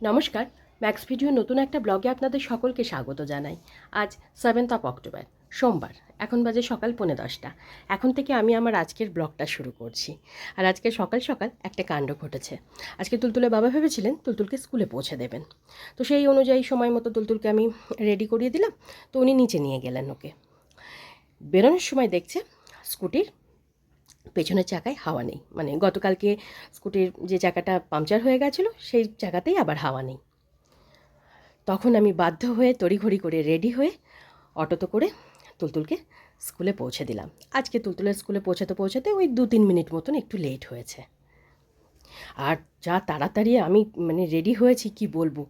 নমস্কার max video নতুন একটা ব্লগে আপনাদের সকলকে স্বাগত জানাই। আজ সেভেন্থ অফ অক্টোবর সোমবার, এখন বাজে সকাল পৌনে দশটা। এখন থেকে আমি আমার আজকের ব্লগটা শুরু করছি। আর আজকে সকাল সকাল একটা কাণ্ড ঘটেছে। আজকে তুলতুলে বাবা ভেবেছিলেন তুলতুলকে স্কুলে পৌঁছে দেবেন। তো সেই অনুযায়ী সময় মতো তুলতুলকে আমি রেডি করিয়ে দিলাম। তো উনি নিচে নিয়ে গেলেন ওকে। বেরোনোর সময় দেখছে স্কুটির পেছনের চাকায় হাওয়া নেই। মানে গতকালকে স্কুটির যে চাকাটা পাংচার হয়ে গেছিল, সেই চাকাতেই আবার হাওয়া নেই। তখন আমি বাধ্য হয়ে তড়িঘড়ি করে রেডি হয়ে অটোতে করে তুলতুলকে স্কুলে পৌঁছে দিলাম। আজকে তুলতুলের স্কুলে পৌঁছাতে পৌঁছাতে ওই দু তিন মিনিট মতন একটু লেট হয়েছে। আর যা তাড়াতাড়ি আমি মানে রেডি হয়েছি, কি বলব?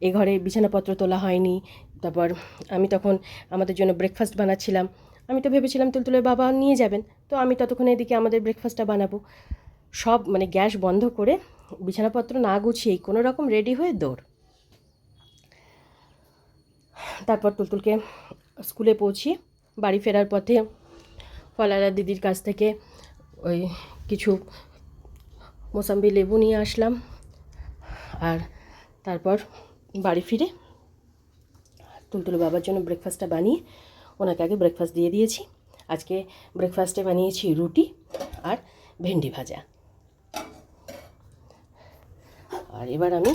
এ ঘরে বিছানাপত্র তোলা হয়নি। তারপর আমি তখন আমাদের জন্য ব্রেকফাস্ট বানাচ্ছিলাম। আমি তো ভেবেছিলাম তুলতুলের বাবা নিয়ে যাবেন। তো আমি ততক্ষণ এদিকে আমাদের ব্রেকফাস্টটা বানাবো। সব মানে গ্যাস বন্ধ করে বিছানাপত্র না গুছিয়েই কোনো রকম রেডি হয়ে দৌড়। তারপর তুলতুলকে স্কুলে পৌঁছিয়ে বাড়ি ফেরার পথে ফলারা দিদির কাছ থেকে ওই কিছু মোসাম্বি লেবু নিয়ে আসলাম। আর তারপর বাড়ি ফিরে তুলতুলে বাবার জন্য ব্রেকফাস্টটা বানিয়ে ওনাকে আগে ব্রেকফাস্ট দিয়ে দিয়েছি। আজকে ব্রেকফাস্টে বানিয়েছি রুটি আর ভেন্ডি ভাজা। আর এবার আমি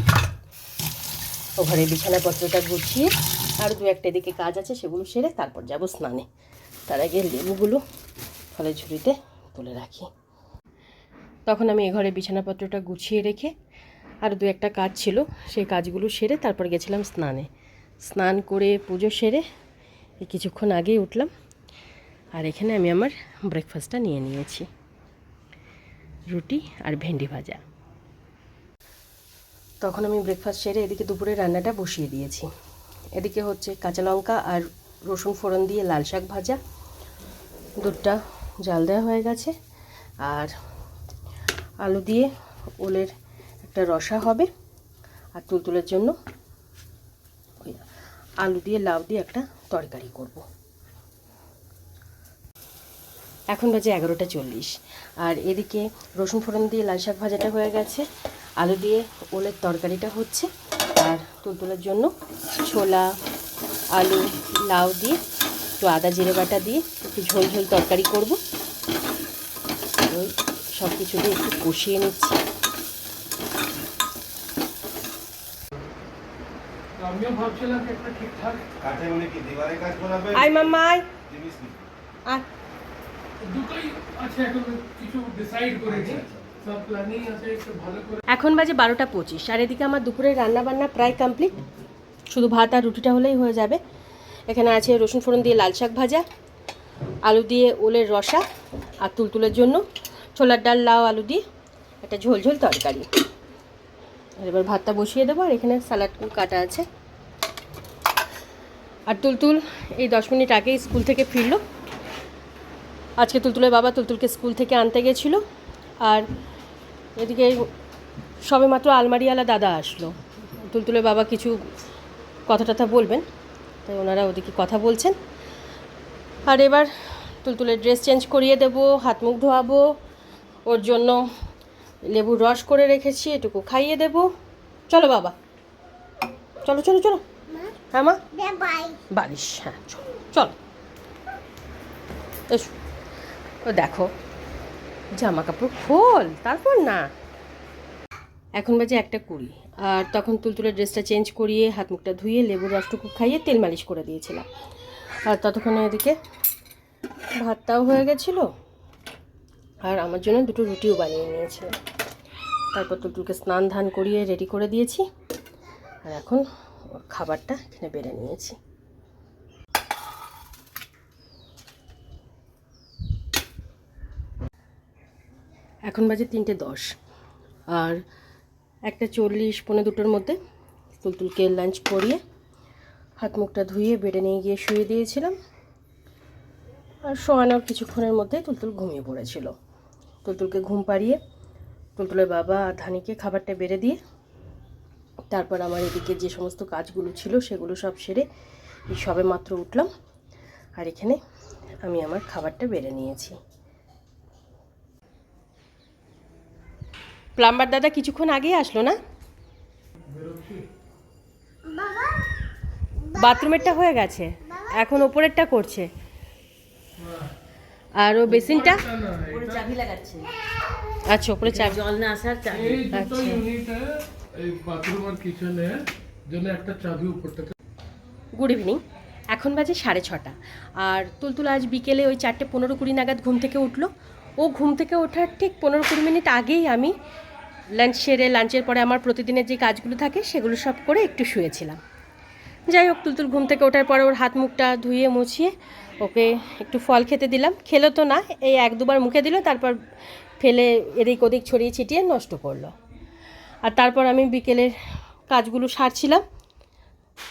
ঘরে বিছানাপত্রটা গুছিয়ে আর দু একটা এদিকে কাজ আছে সেগুলো সেরে তারপর যাব স্নানে। তার আগে লেবুগুলো ফলের ঝুড়িতে তুলে রাখি। তখন আমি এ ঘরে বিছানাপত্রটা গুছিয়ে রেখে আর দু একটা কাজ ছিল, সেই কাজগুলো সেরে তারপর গেছিলাম স্নানে। স্নান করে পুজো সেরে এই কিছুক্ষণ আগেই উঠলাম। আর এখানে আমি আমার ব্রেকফাস্টটা নিয়ে নিয়েছি। রুটি আর ভেন্ডি ভাজা। তখন আমি ব্রেকফাস্ট সেরে এদিকে দুপুরে রান্নাটা বসিয়ে দিয়েছি। এদিকে হচ্ছে কাঁচা লঙ্কা আর রসুন ফোড়ন দিয়ে লাল শাক ভাজা। দুধটা জাল দেওয়া হয়ে গেছে। আর আলু দিয়ে ওলের একটা রসা হবে। আর তুলতুলের জন্য আলু দিয়ে লাউ দিয়ে একটা তরকারি করব। এখন বাজে এগারোটা চল্লিশ। আর এদিকে রসুন ফোড়ন দিয়ে লাল শাক ভাজাটা হয়ে গেছে। আলু দিয়ে ওলের তরকারিটা হচ্ছে। আর তুলতুলের জন্য ছোলা, আলু, লাউ দিয়ে একটু আদা জিরে বাটা দিয়ে একটু ঝোল ঝোল তরকারি করব। ওই সব কিছু দিয়ে একটু কষিয়ে নিচ্ছি। আমিও ভাবছিলাম যে একটা ঠিকঠাক কাঠে মানে কি দিবারে কাজ করাবে মাম্মা আয় জিনিস। আয়। দুটোই আছে এখন কিছু ডিসাইড করেছি। আচ্ছা, সব প্ল্যানিং আছে একটু ভালো করে। এখন বাজে বারোটা পঁচিশ আর এদিকে আমার দুপুরের রান্না বান্না প্রায় কমপ্লিট শুধু ভাত আর রুটিটা হলেই হয়ে যাবে। এখানে আছে রসুন ফোড়ন দিয়ে লাল শাক ভাজা আলু দিয়ে ওলের রসা আর তুলতুলের জন্য ছোলার ডাল লাউ আলু দিয়ে একটা ঝোল ঝোল তরকারি। এবার ভাতটা বসিয়ে দেবো আর এখানে স্যালাড কাটা আছে। আর তুলতুল, এই দশ মিনিট আগেই স্কুল থেকে ফিরলো। আজকে তুলতুলের বাবা তুলতুলকে স্কুল থেকে আনতে গেছিল। আর এদিকে সবে মাত্র আলমারিওয়ালা দাদা আসলো। তুলতুলের বাবা কিছু কথা টথা বলবেন, তাই ওনারা ওদিকে কথা বলছেন। আর এবার তুলতুলের ড্রেস চেঞ্জ করিয়ে দেবো, হাত মুখ ধোয়াবো, ওর জন্য লেবুর রস করে রেখেছি, এটুকু খাইয়ে দেবো। চলো বাবা। চলো চলো চলো। হ্যাঁ মা? বালিশ হ্যাঁ চলো চলো। এসো। ও দেখো জামা কাপড় খোল তারপর না। এখন বাজে একটা কুড়ি। আর তখন তুলতুলের ড্রেসটা চেঞ্জ করিয়ে হাত মুখটা ধুয়ে লেবুর রসটুকু খাইয়ে তেল মালিশ করে দিয়েছিলাম। আর ততক্ষণে এদিকে ভাতটাও হয়ে গেছিল। আর আমার জন্য দুটো রুটিও বানিয়ে নিয়েছিলাম। তারপর তুলতুলকে স্নান ধান করিয়ে রেডি করে দিয়েছি। আর এখন খাবারটা এখানে বেড়ে নিয়েছি। এখন বাজে তিনটে দশ। আর একটা চল্লিশ পনেরো দুটোর মধ্যে তুলতুলকে লাঞ্চ করিয়ে হাত মুখটা ধুয়ে বেডে নিয়ে গিয়ে শুয়ে দিয়েছিলাম। আর শোয়ানোর কিছুক্ষণের মধ্যে তুলতুল ঘুমিয়ে পড়েছিল। তুলতুলকে ঘুম পাড়িয়ে তুলতুলের বাবা আর ধানিকে খাবারটা বেড়ে দিয়ে তারপর আমার এদিকে যে সমস্ত কাজগুলো ছিল সেগুলো সব সেরে সবে মাত্র উঠলাম। আর এখানে আমি আমার খাবারটা বেড়ে নিয়েছি। প্লাম্বার দাদা কিছুক্ষণ আগেই আসলো না? বাথরুমেরটা হয়ে গেছে। এখন ওপরেরটা করছে। আর ও বেসিনটা? আচ্ছা ওপরে চাবি। জল না আসার চাবি। আচ্ছা। গুড ইভিনিং এখন বাজে সাড়ে ছটা। আর তুলতুল আজ বিকেলে ওই চারটে পনেরো কুড়ি নাগাদ ঘুম থেকে উঠল। ও ঘুম থেকে ওঠার ঠিক পনেরো কুড়ি মিনিট আগেই আমি লাঞ্চ সেরে লাঞ্চের পরে আমার প্রতিদিনের যে কাজগুলো থাকে সেগুলো সব করে একটু শুয়েছিলাম। যাই হোক, তুলতুল ঘুম থেকে ওঠার পরে ওর হাত মুখটা ধুয়ে মুছিয়ে ওকে একটু ফল খেতে দিলাম। খেলো তো না, এই এক দুবার মুখে দিল, তারপর ফেলে এদিক ওদিক ছড়িয়ে ছিটিয়ে নষ্ট করল। আর তারপর আমি বিকেলের কাজগুলো সারছিলাম।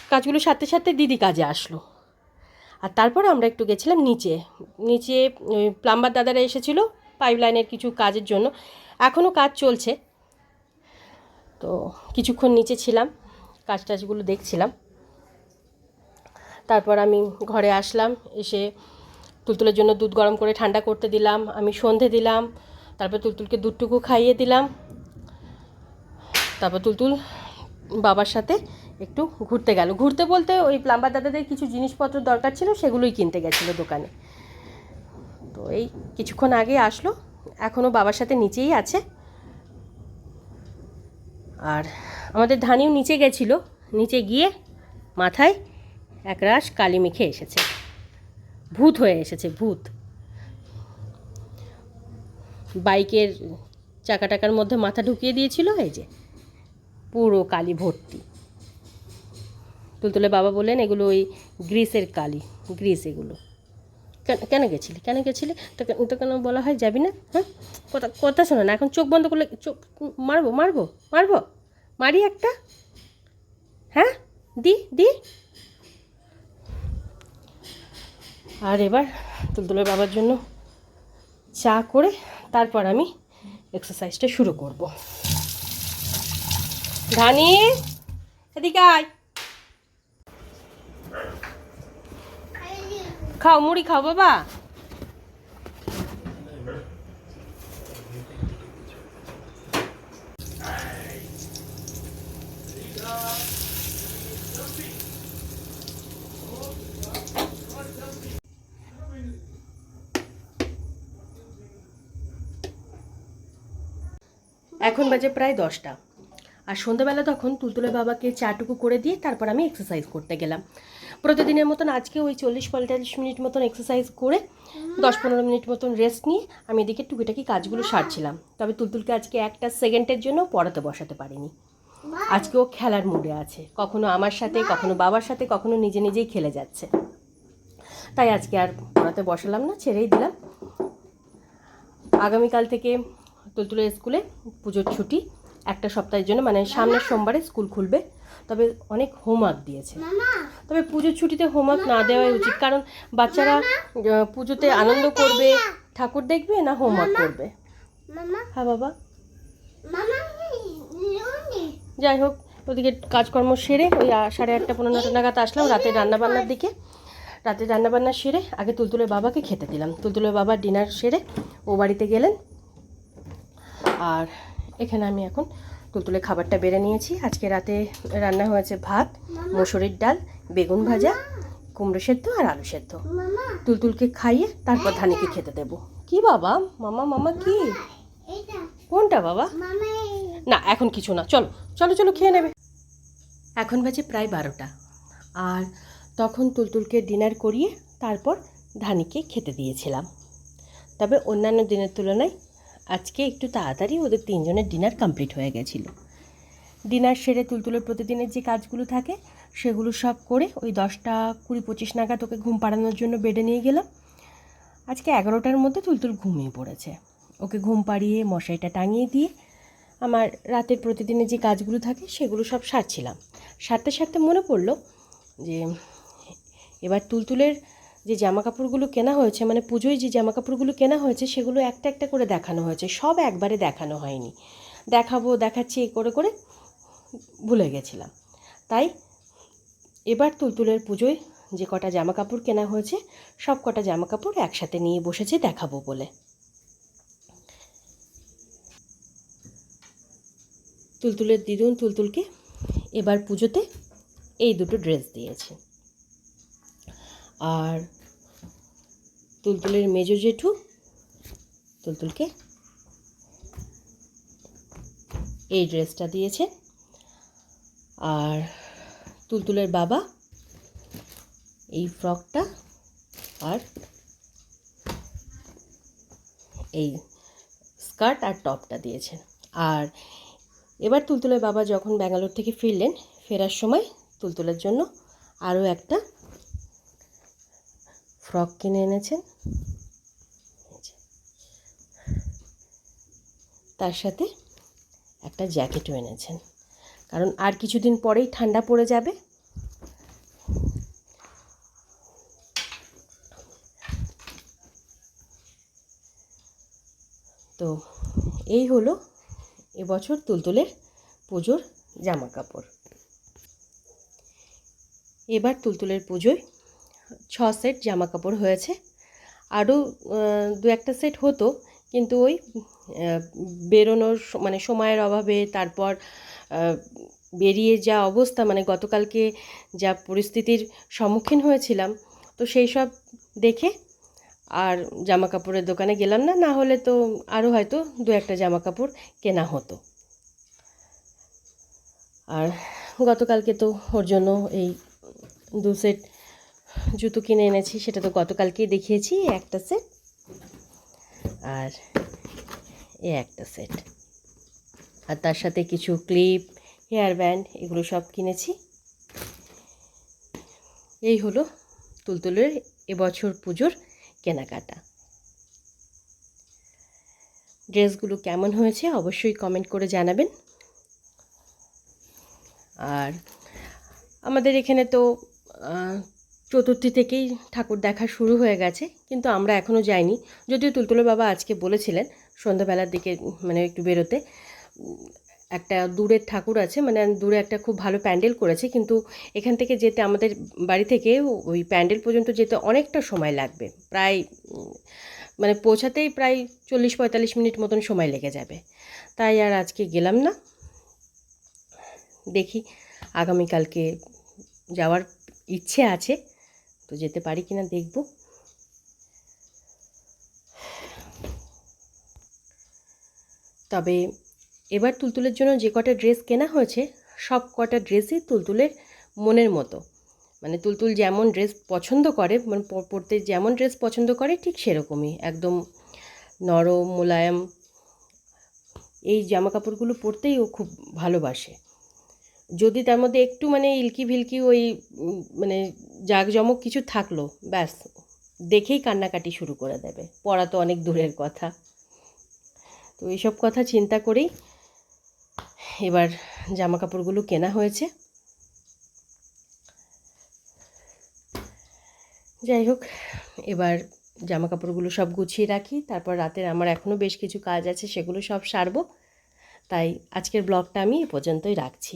কাজগুলো সারতে সারতে দিদি কাজে আসলো। আর তারপর আমরা একটু গেছিলাম নিচে। নিচে ওই প্লাম্বার দাদারা এসেছিল পাইপ লাইনের কিছু কাজের জন্য। এখনও কাজ চলছে। তো কিছুক্ষণ নিচে ছিলাম কাজ টাজগুলো দেখছিলাম। তারপর আমি ঘরে আসলাম, এসে তুলতুলের জন্য দুধ গরম করে ঠান্ডা করতে দিলাম, আমি সন্ধে দিলাম, তারপর তুলতুলকে দুধটুকু খাইয়ে দিলাম। তারপর তুলতুল বাবার সাথে একটু ঘুরতে গেল। ঘুরতে বলতে ওই প্লাম্বার দাদাদের কিছু জিনিসপত্র দরকার ছিল, সেগুলোই কিনতে গেছিল দোকানে। তো এই কিছুক্ষণ আগে আসলো এখনও বাবার সাথে নিচেই আছে। আর আমাদের ধানিও নিচে গেছিল, নিচে গিয়ে মাথায় একরাশ কালি মেখে এসেছে। ভূত হয়ে এসেছে, ভূত। বাইকের চাকা টাকার মধ্যে মাথা ঢুকিয়ে দিয়েছিল, এই যে। পুরো কালি ভর্তি। তুলতুলে বাবা বললেন, এগুলো ওই গ্রিসের কালি, গ্রিস এগুলো। কেন গেছিলি? কেন গেছিলি? তো কেন তো কেন বলা হয় যাবি না? হ্যাঁ? কথা কথা শোনো না, এখন চোখ বন্ধ করলে চোখ, মারবো মারবো মারবো? মারি একটা? হ্যাঁ? দি দি? আর এবার তুলতুলের বাবার জন্য চা করে তারপর আমি এক্সারসাইজটা শুরু করব। ধানি এদিকে আয়। খাও মুড়ি খাও বাবা। এখন বাজে প্রায় দশটা। আর সন্ধ্যাবেলা তখন তুলতুলে বাবাকে চাটুকু করে দিয়ে তারপর আমি এক্সারসাইজ করতে গেলাম। প্রতিদিনের মতন আজকে ওই চল্লিশ পঁয়তাল্লিশ মিনিট মতন এক্সারসাইজ করে দশ পনেরো মিনিট মতন রেস্ট নিয়ে আমি এদিকে টুকিটাকি কাজগুলো সারছিলাম। তবে তুলতুলকে আজকে একটা সেকেন্ডের জন্য পড়াতে বসাতে পারিনি। আজকে ও খেলার মুডে আছে। কখনো আমার সাথে, কখনো বাবার সাথে, কখনো নিজে নিজেই খেলে যাচ্ছে। তাই আজকে আর পড়াতে বসালাম না, ছেড়েই দিলাম। আগামীকাল থেকে তুলতুলের স্কুলে পুজোর ছুটি। একটা সপ্তাহের জন্য মানে সামনের সোমবারে স্কুল খুলবে। তবে অনেক হোমওয়ার্ক দিয়েছে। তবে পুজোর ছুটিতে হোমওয়ার্ক না দেওয়াই উচিত কারণ বাচ্চারা পুজোতে আনন্দ করবে ঠাকুর দেখবে না হোমওয়ার্ক করবে? হ্যাঁ বাবা। যাই হোক ওদিকে কাজকর্ম সেরে ওই সাড়ে আটটা পনেরো নটা নাগাদ আসলাম রাতে রান্নাবান্নার দিকে। রাতে রান্নাবান্না সেরে আগে তুলতুলের বাবাকে খেতে দিলাম। তুলতুলের বাবা ডিনার সেরে ও বাড়িতে গেলেন। আর এখানে আমি এখন তুলতুলে খাবারটা বেড়ে নিয়েছি। আজকে রাতে রান্না হয়েছে ভাত মসুরির ডাল বেগুন ভাজা কুমড়ো সেদ্ধ আর আলু সেদ্ধ। তুলতুলকে খাইয়ে তারপর ধানিকে খেতে দেবো। কি বাবা? মামা মামা কি? কোনটা বাবা? না এখন কিছু না। চলো চলো চলো খেয়ে নেবে। এখন বাজে প্রায় বারোটা। আর তখন তুলতুলকে ডিনার করিয়ে তারপর ধানিকে খেতে দিয়েছিলাম। তবে অন্যান্য দিনের তুলনায় আজকে একটু তাড়াতাড়ি ওদের তিনজনের ডিনার কমপ্লিট হয়ে গেছিল। ডিনার সেরে তুলতুলের প্রতিদিনের যে কাজগুলো থাকে, সেগুলো সব করে ওই দশটা কুড়ি পঁচিশ নাগাদ ওকে ঘুম পাড়ানোর জন্য বেডে নিয়ে গেলাম। আজকে এগারোটার মধ্যে তুলতুল ঘুমিয়ে পড়েছে। ওকে ঘুম পাড়িয়ে মশারিটা টাঙিয়ে দিয়ে আমার রাতের প্রতিদিনের যে কাজগুলো থাকে, সেগুলো সব সারছিলাম। সারতে সারতে মনে পড়ল যে, এবার তুলতুলের যে জামা কাপড়গুলো কেনা হয়েছে মানে পুজোয় যে জামা কাপড়গুলো কেনা হয়েছে, সেগুলো একটা একটা করে দেখানো হয়েছে। সব একবারে দেখানো হয়নি। দেখাবো, দেখাচ্ছি এই করে করে ভুলে গেছিলাম। তাই এবার তুলতুলের পুজোয় যে কটা জামা কাপড় কেনা হয়েছে, সব কটা জামা কাপড় একসাথে নিয়ে বসেছে, দেখাবো বলে। তুলতুলের দিদুন তুলতুলকে এবার পুজোতে এই দুটো ড্রেস দিয়েছে। আর তুলতুলের মেজো জেঠু, তুলতুলকে এই ড্রেসটা দিয়েছে। আর তুলতুলের বাবা এই ফ্রকটা আর এই স্কার্ট আর টপটা দিয়েছেন আর এবার তুলতুলের বাবা যখন ব্যাঙ্গালোর থেকে ফিরলেন, ফেরার সময় তুলতুলের জন্য আরও একটা ফ্রক কিনে এনেছেন। তার সাথে একটা জ্যাকেটও এনেছেন। কারণ আর কিছুদিন পরেই ঠান্ডা পড়ে যাবে। তো এই হলো এবছর তুলতুলের পুজোর জামা কাপড় এবার তুলতুলের পুজোয় ছ সেট জামা কাপড় হয়েছে। আরও দু একটা সেট হতো, কিন্তু ওই বেরোনোর মানে সময়ের অভাবে তারপর বেরিয়ে যা অবস্থা মানে গতকালকে যা পরিস্থিতির সম্মুখীন হয়েছিলাম, তো সেই সব দেখে আর জামা কাপড়ের দোকানে গেলাম না না হলে তো আরও হয়তো দু একটা জামা কাপড় কেনা হতো। আর গতকালকে তো ওর জন্য এই দু সেট জুতো কিনে এনেছি, সেটা তো গতকালকেই দেখিয়েছি একটা সেট আর এ একটা সেট আর তার সাথে কিছু ক্লিপ হেয়ার ব্যান্ড এগুলো সব কিনেছি। এই হলো তুলতুলের এবছর পুজোর কেনাকাটা। ড্রেসগুলো কেমন হয়েছে অবশ্যই কমেন্ট করে জানাবেন। আর আমাদের এখানে তো চতুর্থী থেকেই ঠাকুর দেখা শুরু হয়ে গেছে, কিন্তু আমরা এখনও যাইনি। যদিও তুলতুলো বাবা আজকে বলেছিলেন, সন্ধ্যাবেলার দিকে মানে একটু বেরোতে, একটা দূরের ঠাকুর আছে মানে দূরে একটা খুব ভালো প্যান্ডেল করেছে, কিন্তু এখান থেকে যেতে আমাদের বাড়ি থেকে ওই প্যান্ডেল পর্যন্ত যেতে অনেকটা সময় লাগবে। প্রায় মানে পৌঁছাতেই প্রায় চল্লিশ পঁয়তাল্লিশ মিনিট মতন সময় লেগে যাবে। তাই আর আজকে গেলাম না। দেখি, আগামীকালকে যাওয়ার ইচ্ছে আছে। তো যেতে পারি কিনা দেখব। তবে এবার তুলতুলের জন্য যে কটা ড্রেস কেনা হয়েছে, সব কটা ড্রেসই তুলতুলের মনের মতো। মানে তুলতুল যেমন ড্রেস পছন্দ করে মানে পরতে যেমন ড্রেস পছন্দ করে, ঠিক সেরকমই। একদম নরম, মোলায়েম, এই জামা কাপড়গুলো পরতেই ও খুব ভালোবাসে। যদি তার মধ্যে একটু মানে ইলকি ভিলকি ওই মানে জাঁকজমক কিছু থাকল, ব্যাস, দেখেই কান্নাকাটি শুরু করে দেবে। পড়া তো অনেক দূরের কথা। তো এইসব কথা চিন্তা করেই এবার জামা কাপড়গুলো কেনা হয়েছে। যাই হোক, এবার জামা কাপড়গুলো সব গুছিয়ে রাখি। তারপর রাতের আমার এখনও বেশ কিছু কাজ আছে, সেগুলো সব সারবো। তাই আজকের ব্লগটা আমি এ পর্যন্তই রাখছি।